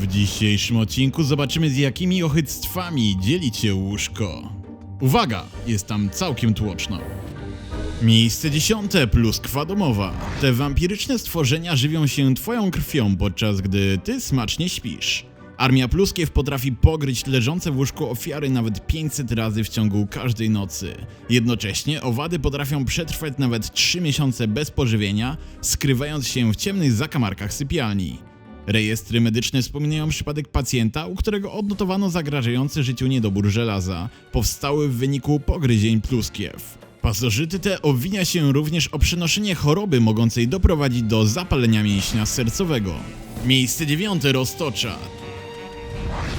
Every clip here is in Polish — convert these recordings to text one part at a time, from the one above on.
W dzisiejszym odcinku zobaczymy z jakimi ochyctwami dzieli cię łóżko. Uwaga, jest tam całkiem tłoczno. Miejsce dziesiąte, pluskwa domowa. Te wampiryczne stworzenia żywią się twoją krwią, podczas gdy ty smacznie śpisz. Armia pluskiew potrafi pogryźć leżące w łóżku ofiary nawet 500 razy w ciągu każdej nocy. Jednocześnie owady potrafią przetrwać nawet 3 miesiące bez pożywienia, skrywając się w ciemnych zakamarkach sypialni. Rejestry medyczne wspominają przypadek pacjenta, u którego odnotowano zagrażający życiu niedobór żelaza. Powstały w wyniku pogryzień pluskiew. Pasożyty te obwinia się również o przenoszenie choroby mogącej doprowadzić do zapalenia mięśnia sercowego. Miejsce dziewiąte roztocza.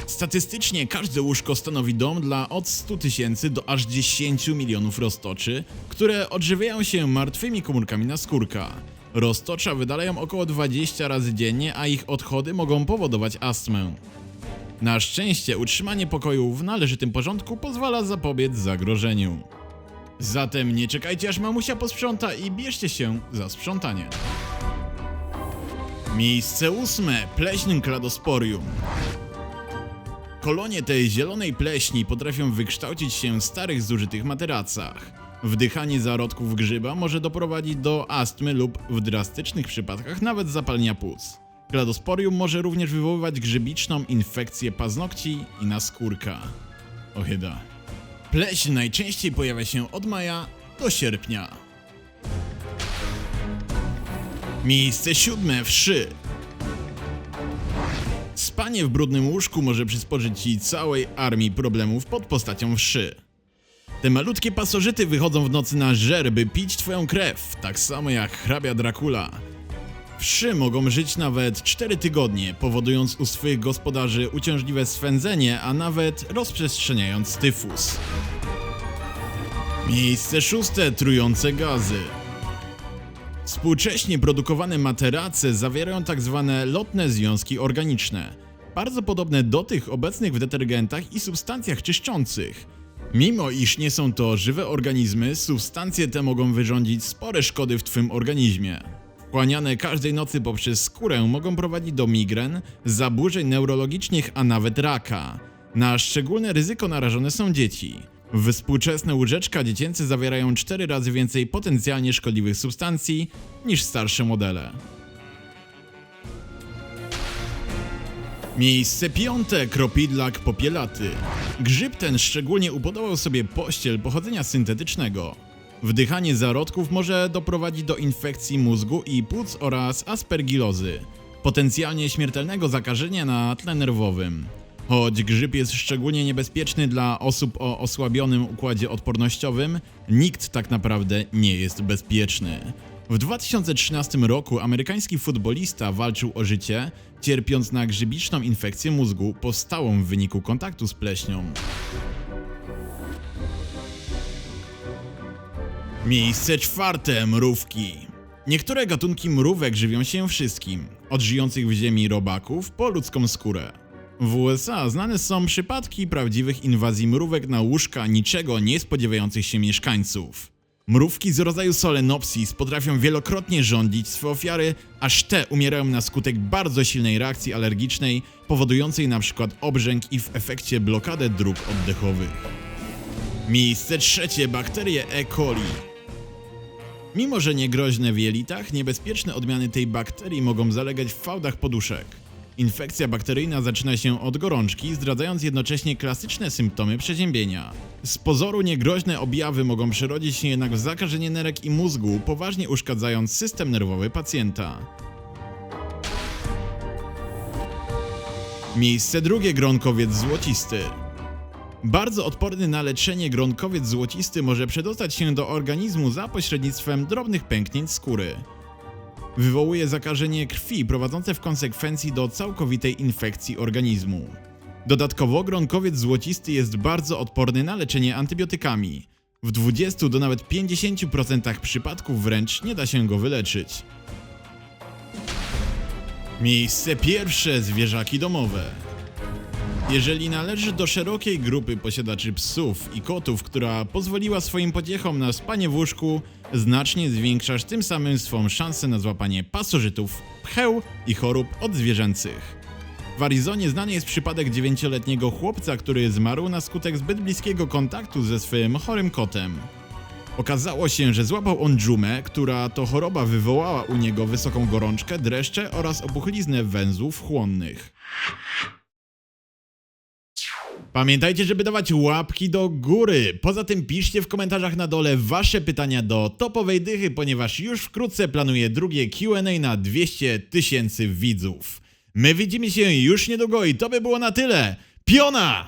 Statystycznie każde łóżko stanowi dom dla od 100 tysięcy do aż 10 milionów roztoczy, które odżywiają się martwymi komórkami naskórka. Roztocza wydalają około 20 razy dziennie, a ich odchody mogą powodować astmę. Na szczęście utrzymanie pokoju w należytym porządku pozwala zapobiec zagrożeniu. Zatem nie czekajcie aż mamusia posprząta i bierzcie się za sprzątanie. Miejsce ósme. Pleśń kladosporium. Kolonie tej zielonej pleśni potrafią wykształcić się w starych zużytych materacach. Wdychanie zarodków grzyba może doprowadzić do astmy lub w drastycznych przypadkach nawet zapalenia płuc. Kladosporium może również wywoływać grzybiczną infekcję paznokci i naskórka. Ochyda. Pleśń najczęściej pojawia się od maja do sierpnia. Miejsce siódme wszy. Spanie w brudnym łóżku może przysporzyć ci całej armii problemów pod postacią wszy. Te malutkie pasożyty wychodzą w nocy na żer, by pić twoją krew, tak samo jak hrabia Dracula. Wszy mogą żyć nawet 4 tygodnie, powodując u swych gospodarzy uciążliwe swędzenie, a nawet rozprzestrzeniając tyfus. Miejsce szóste trujące gazy. Współcześnie produkowane materace zawierają tak zwane lotne związki organiczne, bardzo podobne do tych obecnych w detergentach i substancjach czyszczących. Mimo iż nie są to żywe organizmy, substancje te mogą wyrządzić spore szkody w Twym organizmie. Wchłaniane każdej nocy poprzez skórę mogą prowadzić do migren, zaburzeń neurologicznych, a nawet raka. Na szczególne ryzyko narażone są dzieci. Współczesne łóżeczka dziecięce zawierają 4 razy więcej potencjalnie szkodliwych substancji niż starsze modele. Miejsce piąte, kropidlak popielaty. Grzyb ten szczególnie upodobał sobie pościel pochodzenia syntetycznego. Wdychanie zarodków może doprowadzić do infekcji mózgu i płuc oraz aspergilozy, potencjalnie śmiertelnego zakażenia na tle nerwowym. Choć grzyb jest szczególnie niebezpieczny dla osób o osłabionym układzie odpornościowym, nikt tak naprawdę nie jest bezpieczny. W 2013 roku amerykański futbolista walczył o życie, cierpiąc na grzybiczną infekcję mózgu powstałą w wyniku kontaktu z pleśnią. Miejsce czwarte mrówki. Niektóre gatunki mrówek żywią się wszystkim, od żyjących w ziemi robaków po ludzką skórę. W USA znane są przypadki prawdziwych inwazji mrówek na łóżka niczego nie spodziewających się mieszkańców. Mrówki z rodzaju Solenopsis potrafią wielokrotnie rządzić swoje ofiary, aż te umierają na skutek bardzo silnej reakcji alergicznej, powodującej np. obrzęk i w efekcie blokadę dróg oddechowych. Miejsce trzecie bakterie E. coli. Mimo, że nie groźne w jelitach, niebezpieczne odmiany tej bakterii mogą zalegać w fałdach poduszek. Infekcja bakteryjna zaczyna się od gorączki, zdradzając jednocześnie klasyczne symptomy przeziębienia. Z pozoru niegroźne objawy mogą przerodzić się jednak w zakażenie nerek i mózgu, poważnie uszkadzając system nerwowy pacjenta. Miejsce drugie gronkowiec złocisty. Bardzo odporny na leczenie gronkowiec złocisty może przedostać się do organizmu za pośrednictwem drobnych pęknięć skóry. Wywołuje zakażenie krwi prowadzące w konsekwencji do całkowitej infekcji organizmu. Dodatkowo gronkowiec złocisty jest bardzo odporny na leczenie antybiotykami. W 20 do nawet 50% przypadków wręcz nie da się go wyleczyć. Miejsce pierwsze zwierzaki domowe. Jeżeli należy do szerokiej grupy posiadaczy psów i kotów, która pozwoliła swoim pociechom na spanie w łóżku, znacznie zwiększasz tym samym swą szansę na złapanie pasożytów, pcheł i chorób odzwierzęcych. W Arizonie znany jest przypadek dziewięcioletniego chłopca, który zmarł na skutek zbyt bliskiego kontaktu ze swym chorym kotem. Okazało się, że złapał on dżumę, która to choroba wywołała u niego wysoką gorączkę, dreszcze oraz opuchliznę węzłów chłonnych. Pamiętajcie, żeby dawać łapki do góry. Poza tym piszcie w komentarzach na dole wasze pytania do topowej dychy, ponieważ już wkrótce planuję drugie Q&A na 200 tysięcy widzów. My widzimy się już niedługo i to by było na tyle. Piona!